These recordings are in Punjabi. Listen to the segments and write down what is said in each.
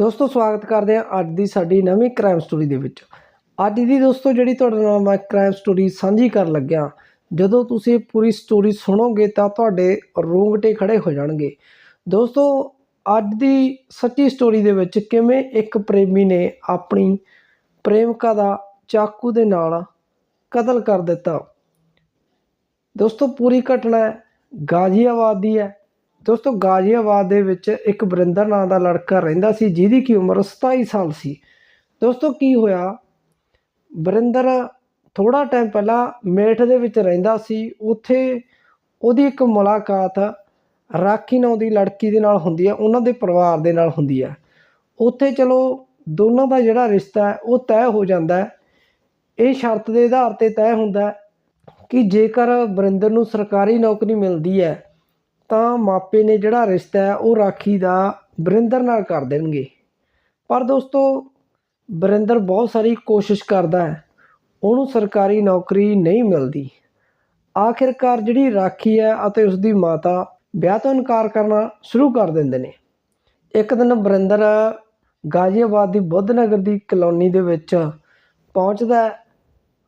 ਦੋਸਤੋ, ਸਵਾਗਤ ਕਰਦੇ ਹਾਂ ਅੱਜ ਦੀ ਸਾਡੀ ਨਵੀਂ ਕ੍ਰਾਈਮ ਸਟੋਰੀ ਦੇ ਵਿੱਚ। ਅੱਜ ਦੀ ਦੋਸਤੋ, ਜਿਹੜੀ ਤੁਹਾਡੇ ਨਾਲ ਮੈਂ ਕ੍ਰਾਈਮ ਸਟੋਰੀ ਸਾਂਝੀ ਕਰਨ ਲੱਗਿਆ, ਜਦੋਂ ਤੁਸੀਂ ਪੂਰੀ ਸਟੋਰੀ ਸੁਣੋਗੇ ਤਾਂ ਤੁਹਾਡੇ ਰੋਂਗਟੇ ਖੜੇ ਹੋ ਜਾਣਗੇ। ਦੋਸਤੋ, ਅੱਜ ਦੀ ਸੱਚੀ ਸਟੋਰੀ ਦੇ ਵਿੱਚ ਕਿਵੇਂ ਇੱਕ ਪ੍ਰੇਮੀ ਨੇ ਆਪਣੀ ਪ੍ਰੇਮਿਕਾ ਦਾ ਚਾਕੂ ਦੇ ਨਾਲ ਕਤਲ ਕਰ ਦਿੱਤਾ। ਦੋਸਤੋ, ਪੂਰੀ ਘਟਨਾ ਗਾਜ਼ੀਆਬਾਦ ਦੀ ਹੈ। ਦੋਸਤੋ, ਗਾਜ਼ੀਆਬਾਦ ਦੇ ਵਿੱਚ ਇੱਕ ਬਰਿੰਦਰ ਨਾਂ ਦਾ ਲੜਕਾ ਰਹਿੰਦਾ ਸੀ, ਜਿਹਦੀ ਕੀ ਉਮਰ 27 ਸਾਲ ਸੀ। ਦੋਸਤੋ, ਕੀ ਹੋਇਆ? ਬਰਿੰਦਰ ਥੋੜਾ ਟਾਈਮ ਪਹਿਲਾਂ ਮੇਠ ਦੇ ਵਿੱਚ ਰਹਿੰਦਾ ਸੀ। ਉੱਥੇ ਉਹਦੀ ਇੱਕ ਮੁਲਾਕਾਤ ਰਾਖੀ ਨਾਂ ਦੀ ਲੜਕੀ ਦੇ ਨਾਲ ਹੁੰਦੀ ਹੈ, ਉਹਨਾਂ ਦੇ ਪਰਿਵਾਰ ਦੇ ਨਾਲ ਹੁੰਦੀ ਹੈ। ਉੱਥੇ ਚਲੋ, ਦੋਨਾਂ ਦਾ ਜਿਹੜਾ ਰਿਸ਼ਤਾ ਹੈ, ਉਹ ਤੈਅ ਹੋ ਜਾਂਦਾ ਹੈ। ਇਹ ਸ਼ਰਤ ਦੇ ਆਧਾਰ ਤੇ ਤੈਅ ਹੁੰਦਾ ਕਿ ਜੇਕਰ ਬਰਿੰਦਰ ਨੂੰ ਸਰਕਾਰੀ ਨੌਕਰੀ ਮਿਲਦੀ ਹੈ ਤਾਂ ਮਾਪੇ ਨੇ ਜਿਹੜਾ ਰਿਸ਼ਤਾ ਹੈ ਉਹ ਰਾਖੀ ਦਾ ਬਰਿੰਦਰ ਨਾਲ ਕਰ ਦੇਣਗੇ। ਪਰ ਦੋਸਤੋ ਬਰਿੰਦਰ ਬਹੁਤ ਸਾਰੀ ਕੋਸ਼ਿਸ਼ ਕਰਦਾ ਹੈ। ਉਹਨੂੰ ਸਰਕਾਰੀ ਨੌਕਰੀ ਨਹੀਂ ਮਿਲਦੀ। ਆਖਿਰਕਾਰ ਜਿਹੜੀ ਰਾਖੀ ਹੈ ਅਤੇ ਉਸ ਦੀ ਮਾਤਾ ਵਿਆਹ ਤੋਂ ਇਨਕਾਰ ਕਰਨਾ ਸ਼ੁਰੂ ਕਰ ਦਿੰਦੇ ਨੇ। ਇੱਕ ਦਿਨ ਬਰਿੰਦਰ ਗਾਜ਼ੀਆਬਾਦ ਦੀ ਬੁੱਧਨਗਰ ਦੀ ਕਲੋਨੀ ਦੇ ਵਿੱਚ ਪਹੁੰਚਦਾ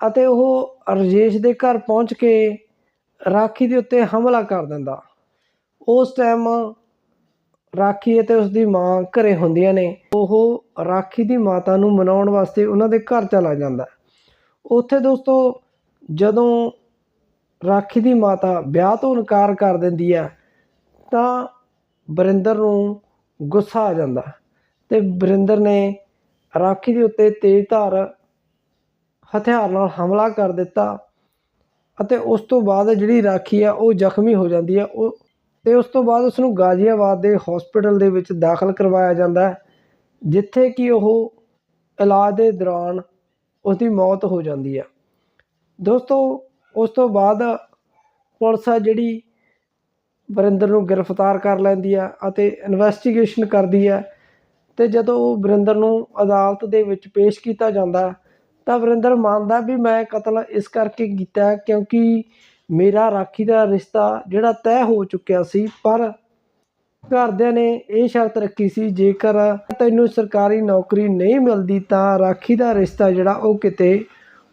ਅਤੇ ਉਹ ਰਜੇਸ਼ ਦੇ ਘਰ ਪਹੁੰਚ ਕੇ ਰਾਖੀ ਦੇ ਉੱਤੇ ਹਮਲਾ ਕਰ ਦਿੰਦਾ। ਉਸ ਟਾਈਮ ਰਾਖੀ ਅਤੇ ਉਸ ਦੀ ਮਾਂ ਘਰੇ ਹੁੰਦੀਆਂ ਨੇ। ਉਹ ਰਾਖੀ ਦੀ ਮਾਤਾ ਨੂੰ ਮਨਾਉਣ ਵਾਸਤੇ ਉਹਨਾਂ ਦੇ ਘਰ ਚਲਾ ਜਾਂਦਾ ਉੱਥੇ ਦੋਸਤੋ, ਜਦੋਂ ਰਾਖੀ ਦੀ ਮਾਤਾ ਵਿਆਹ ਤੋਂ ਇਨਕਾਰ ਕਰ ਦਿੰਦੀ ਹੈ, ਤਾਂ ਬਰਿੰਦਰ ਨੂੰ ਗੁੱਸਾ ਆ ਜਾਂਦਾ ਤੇ ਬਰਿੰਦਰ ਨੇ ਰਾਖੀ ਦੇ ਉੱਤੇ ਤੇਜ਼ਧਾਰ ਹਥਿਆਰ ਨਾਲ ਹਮਲਾ ਕਰ ਦਿੱਤਾ ਅਤੇ ਉਸ ਤੋਂ ਬਾਅਦ ਜਿਹੜੀ ਰਾਖੀ ਆ ਉਹ ਜ਼ਖਮੀ ਹੋ ਜਾਂਦੀ ਹੈ। ਉਹ ਤੇ ਉਸ ਤੋਂ ਬਾਅਦ ਉਸ ਨੂੰ ਗਾਜ਼ੀਆਬਾਦ ਦੇ ਹਸਪੀਟਲ ਦੇ ਵਿੱਚ ਦਾਖਲ ਕਰਵਾਇਆ ਜਾਂਦਾ ਹੈ, ਜਿੱਥੇ ਕਿ ਉਹ ਇਲਾਜ ਦੇ ਦੌਰਾਨ ਉਸ ਦੀ ਮੌਤ ਹੋ ਜਾਂਦੀ ਹੈ। ਦੋਸਤੋ, ਉਸ ਤੋਂ ਬਾਅਦ ਪੁਲਿਸ ਆ ਜਿਹੜੀ ਵਰਿੰਦਰ ਨੂੰ ਗ੍ਰਿਫਤਾਰ ਕਰ ਲੈਂਦੀ ਹੈ ਅਤੇ ਇਨਵੈਸਟੀਗੇਸ਼ਨ ਕਰਦੀ ਹੈ ਤੇ ਜਦੋਂ ਉਹ ਵਰਿੰਦਰ ਨੂੰ ਅਦਾਲਤ ਦੇ ਵਿੱਚ ਪੇਸ਼ ਕੀਤਾ ਜਾਂਦਾ, ਤਾਂ ਵਰਿੰਦਰ ਮੰਨਦਾ ਵੀ ਮੈਂ ਕਤਲ ਇਸ ਕਰਕੇ ਕੀਤਾ ਕਿਉਂਕਿ ਮੇਰਾ ਰਾਖੀ ਦਾ ਰਿਸ਼ਤਾ ਜਿਹੜਾ ਤੈਅ ਹੋ ਚੁੱਕਿਆ ਸੀ, ਪਰ ਘਰਦਿਆਂ ਨੇ ਇਹ ਸ਼ਰਤ ਰੱਖੀ ਸੀ, ਜੇਕਰ ਤੈਨੂੰ ਸਰਕਾਰੀ ਨੌਕਰੀ ਨਹੀਂ ਮਿਲਦੀ ਤਾਂ ਰਾਖੀ ਦਾ ਰਿਸ਼ਤਾ ਜਿਹੜਾ ਉਹ ਕਿਤੇ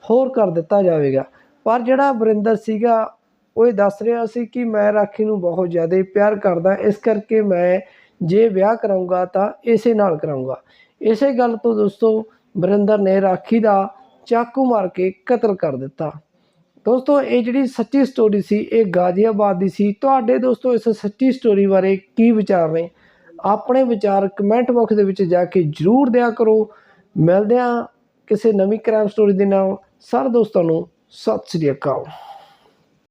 ਹੋਰ ਕਰ ਦਿੱਤਾ ਜਾਵੇਗਾ। ਪਰ ਜਿਹੜਾ ਵਰਿੰਦਰ ਸੀਗਾ, ਉਹ ਇਹ ਦੱਸ ਰਿਹਾ ਸੀ ਕਿ ਮੈਂ ਰਾਖੀ ਨੂੰ ਬਹੁਤ ਜ਼ਿਆਦਾ ਪਿਆਰ ਕਰਦਾ, ਇਸ ਕਰਕੇ ਮੈਂ ਜੇ ਵਿਆਹ ਕਰਾਉਂਗਾ ਤਾਂ ਇਸੇ ਨਾਲ ਕਰਾਉਂਗਾ ਇਸੇ ਗੱਲ ਤੋਂ ਦੋਸਤੋ, ਵਰਿੰਦਰ ਨੇ ਰਾਖੀ ਦਾ ਚਾਕੂ ਮਾਰ ਕੇ ਕਤਲ ਕਰ ਦਿੱਤਾ। ਦੋਸਤੋ, ਇਹ ਜਿਹੜੀ ਸੱਚੀ ਸਟੋਰੀ ਸੀ, ਇਹ ਗਾਜ਼ੀਆਬਾਦ ਦੀ ਸੀ। ਤੁਹਾਡੇ ਦੋਸਤੋ, ਇਸ ਸੱਚੀ ਸਟੋਰੀ ਬਾਰੇ ਕੀ ਵਿਚਾਰ ਨੇ? ਆਪਣੇ ਵਿਚਾਰ ਕਮੈਂਟ ਬਾਕਸ ਦੇ ਵਿੱਚ ਜਾ ਕੇ ਜਰੂਰ ਦਿਆ ਕਰੋ। ਮਿਲਦੇ ਹਾਂ ਕਿਸੇ ਨਵੀਂ ਕ੍ਰਾਈਮ ਸਟੋਰੀ ਦੇ ਨਾਲ। ਸਾਰੇ ਦੋਸਤਾਂ ਨੂੰ, ਸਤਿ ਸ੍ਰੀ ਅਕਾਲ।